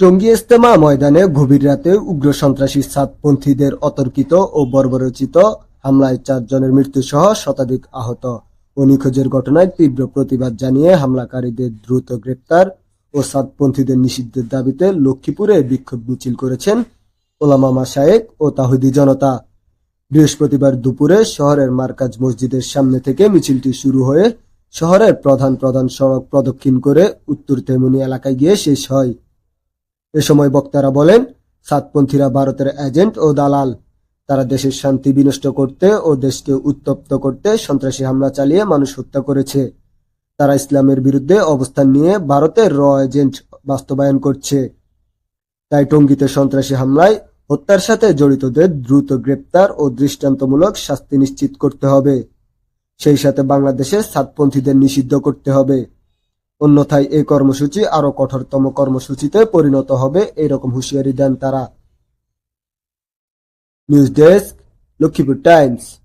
টঙ্গী ইস্তেমা ময়দানে গভীর রাতে উগ্র সন্ত্রাসী সাতপন্থীদের অতর্কিত ও বর্বরচিত হামলায় চারজনের মৃত্যুসহ শতাধিক আহত। ও নিখোঁজের ঘটনায় তীব্র প্রতিবাদ জানিয়ে হামলাকারীদের দ্রুত গ্রেপ্তার ও সাতপন্থীদের নিষিদ্ধের দাবিতে লক্ষ্মীপুরে বিক্ষোভ মিছিল করেছেন ওলামা মাসায়েক ও তাহুদি জনতা। বৃহস্পতিবার দুপুরে শহরের মার্কাজ মসজিদের সামনে থেকে মিছিলটি শুরু হয়ে শহরের প্রধান প্রধান সড়ক প্রদক্ষিণ করে উত্তর তেমনি এলাকায় গিয়ে শেষ হয়। এ সময় বক্তারা বলেন, সাতপন্থীরা ভারতের এজেন্ট ও দালাল। তারা দেশের শান্তি বিনষ্ট করতে ও দেশকে উত্তপ্ত করতে সন্ত্রাসী হামলা চালিয়ে মানুষ হত্যা করেছে। তারা ইসলামের বিরুদ্ধে অবস্থান নিয়ে ভারতের র এজেন্ট বাস্তবায়ন করছে। তাই টঙ্গীতে সন্ত্রাসী হামলায় হত্যার সাথে জড়িতদের দ্রুত গ্রেপ্তার ও দৃষ্টান্তমূলক শাস্তি নিশ্চিত করতে হবে। সেই সাথে বাংলাদেশে সাতপন্থীদের নিষিদ্ধ করতে হবে। অন্যথায় এই কর্মসূচি আরও কঠোরতম কর্মসূচিতে পরিণত হবে, এরকম হুঁশিয়ারি দেন তারা। News desk, Lakshmipur times.